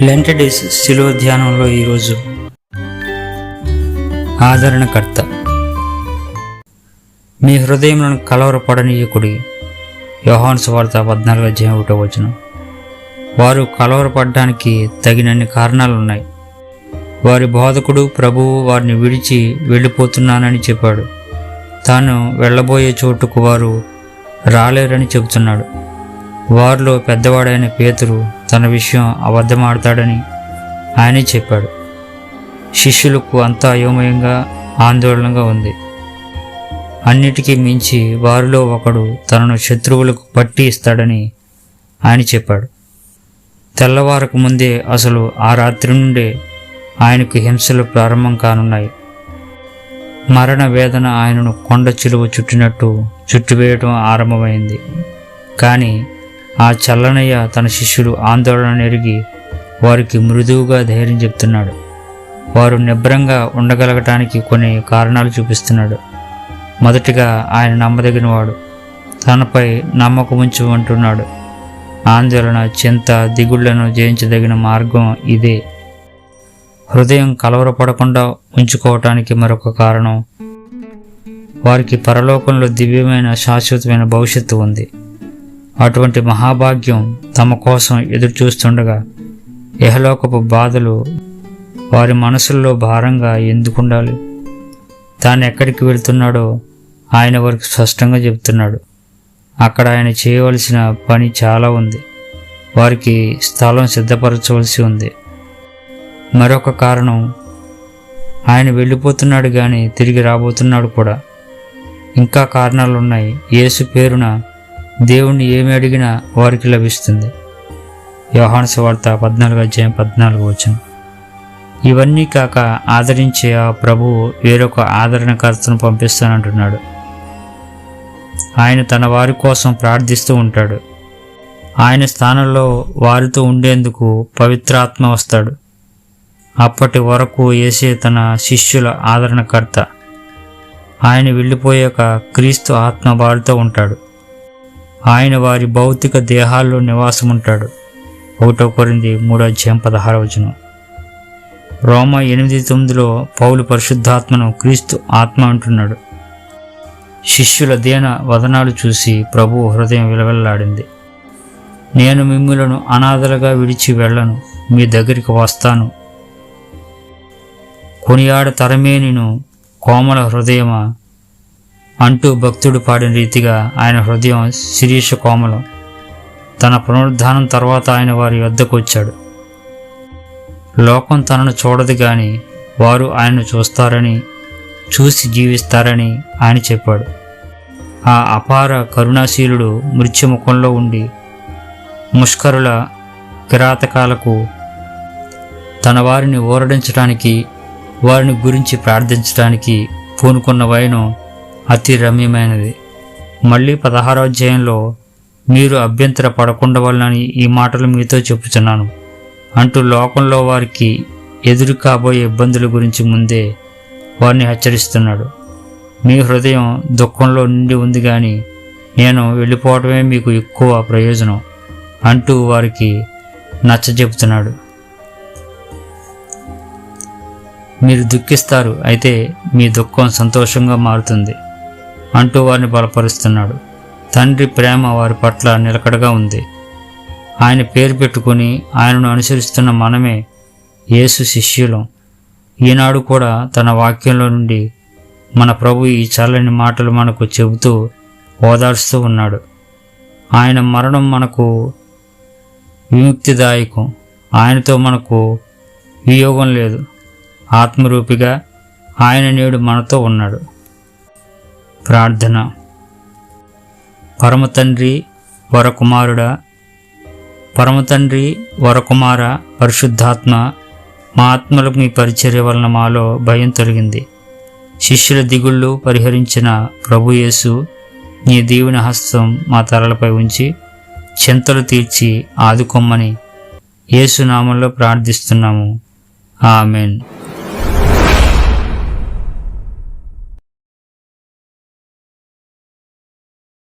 లెంటడేస్ శిలువ ధ్యానంలో ఈరోజు ఆదరణకర్త. మీ హృదయములను కలవరపడనీయకుడి యోహాన్ సువార్త పద్నాలుగు అధ్యాయం ఒకటో వచనం. వారు కలవరపడడానికి తగినన్ని కారణాలున్నాయి. వారి బోధకుడు ప్రభువు వారిని విడిచి వెళ్ళిపోతున్నానని చెప్పాడు. తాను వెళ్ళబోయే చోటుకు వారు రాలేరని చెబుతున్నాడు. వారిలో పెద్దవాడైన పేతురు తన విషయం అబద్ధమాడతాడని ఆయనే చెప్పాడు. శిష్యులకు అంతా అయోమయంగా ఆందోళనగా ఉంది. అన్నిటికీ మించి వారిలో ఒకడు తనను శత్రువులకు పట్టి ఇస్తాడని ఆయన చెప్పాడు. తెల్లవారకు ముందే అసలు ఆ రాత్రి నుండే ఆయనకు హింసలు ప్రారంభం కానున్నాయి. మరణ వేదన ఆయనను కొండ చిలువ చుట్టినట్టు చుట్టివేయటం ఆరంభమైంది. కానీ ఆ చల్లనయ్య తన శిష్యులు ఆందోళన ఎరిగి వారికి మృదువుగా ధైర్యం చెప్తున్నాడు. వారు నిబ్రంగా ఉండగలగటానికి కొన్ని కారణాలు చూపిస్తున్నాడు. మొదటిగా ఆయన నమ్మదగినవాడు. తనపై నమ్మకం ఉంచు అంటున్నాడు ఆందోళన చింత దిగుళ్ళను జయించదగిన మార్గం ఇదే. హృదయం కలవరపడకుండా ఉంచుకోవటానికి మరొక కారణం వారికి పరలోకంలో దివ్యమైన శాశ్వతమైన భవిష్యత్తు ఉంది. అటువంటి మహాభాగ్యం తమ కోసం ఎదురు చూస్తుండగా ఇహలోకపు బాధలు వారి మనసుల్లో భారంగా ఎందుకుండాలి? తాను ఎక్కడికి వెళ్తున్నాడో ఆయన వారికి స్పష్టంగా చెబుతున్నాడు. అక్కడ ఆయన చేయవలసిన పని చాలా ఉంది. వారికి స్థలం సిద్ధపరచవలసి ఉంది. మరొక కారణం ఆయన వెళ్ళిపోతున్నాడు కానీ తిరిగి రాబోతున్నాడు కూడా. ఇంకా కారణాలు ఉన్నాయి యేసు పేరున దేవుణ్ణి ఏమి అడిగినా వారికి లభిస్తుంది. యోహాను సువార్త పద్నాలుగు అధ్యాయం పద్నాలుగు వచ్చిన ఇవన్నీ కాక ఆదరించే ఆ ప్రభువు వేరొక ఆదరణకర్తను పంపిస్తానంటున్నాడు. ఆయన తన వారి కోసం ప్రార్థిస్తూ ఉంటాడు. ఆయన స్థానంలో వారితో ఉండేందుకు పవిత్రాత్మ వస్తాడు. అప్పటి వరకు ఏసే తన శిష్యుల ఆదరణకర్త. ఆయన వెళ్ళిపోయాక క్రీస్తు ఆత్మ వారితో ఉంటాడు. ఆయన వారి భౌతిక దేహాల్లో నివాసం ఉంటాడు ఒకటో కొరింది మూడో అధ్యాయం పదహార వచనం. రోమ ఎనిమిది తొమ్మిదిలో పౌలు పరిశుద్ధాత్మను క్రీస్తు ఆత్మ అంటున్నాడు. శిష్యుల దీన వదనాలు చూసి ప్రభు హృదయం విలవెల్లాడింది. నేను మిమ్ములను అనాథలుగా విడిచి వెళ్ళను మీ దగ్గరికి వస్తాను. కొనియాడ తరమే నేను కోమల హృదయమా? అంటూ భక్తుడు పాడిన రీతిగా ఆయన హృదయం శిరీష కోమలం. తన పునరుద్ధానం తర్వాత ఆయన వారి వద్దకు వచ్చాడు. లోకం తనను చూడదు కానీ వారు ఆయన్ను చూస్తారని చూసి జీవిస్తారని ఆయన చెప్పాడు. ఆ అపార కరుణాశీలుడు మృత్యుముఖంలో ఉండి ముష్కరుల కిరాతకాలకు తన వారిని ఓరడించడానికి వారిని గురించి ప్రార్థించడానికి పూనుకున్న వైనం అతి రమ్యమైనది. మళ్ళీ పదహారో అధ్యాయంలో మీరు అభ్యంతర పడకుండా ఈ మాటలు మీతో చెప్పుచున్నాను. అంటూ లోకంలో వారికి ఎదురు కాబోయే ఇబ్బందుల గురించి ముందే వారిని హెచ్చరిస్తున్నాడు. మీ హృదయం దుఃఖంలో నిండి ఉంది కానీ నేను వెళ్ళిపోవడమే మీకు ఎక్కువ ప్రయోజనం అంటూ వారికి నచ్చజెపుతున్నాడు మీరు దుఃఖిస్తారు అయితే మీ దుఃఖం సంతోషంగా మారుతుంది. అంటూ వారిని బలపరుస్తున్నాడు. తండ్రి ప్రేమ వారి పట్ల నిలకడగా ఉంది. ఆయన పేరు పెట్టుకుని ఆయనను అనుసరిస్తున్న మనమే యేసు శిష్యులం. ఈనాడు కూడా తన వాక్యంలో నుండి మన ప్రభు ఈ చల్లని మాటలు మనకు చెబుతూ ఓదార్స్తూ ఉన్నాడు. ఆయన మరణం మనకు విముక్తిదాయకం. ఆయనతో మనకు వియోగం లేదు. ఆత్మరూపిగా ఆయన నేడు మనతో ఉన్నాడు. ప్రార్థన. పరమతండ్రి వరకుమారుడా పరమతండ్రి వరకుమార పరిశుద్ధాత్మ మా ఆత్మలకు మీ పరిచర్య వలన మాలో భయం తొలగింది. శిష్యుల దిగుళ్ళు పరిహరించిన ప్రభు యేసు నీ దీవుని హస్తం మా తలలపై ఉంచి చింతలు తీర్చి ఆదుకొమ్మని యేసునామంలో ప్రార్థిస్తున్నాము. ఆమెన్.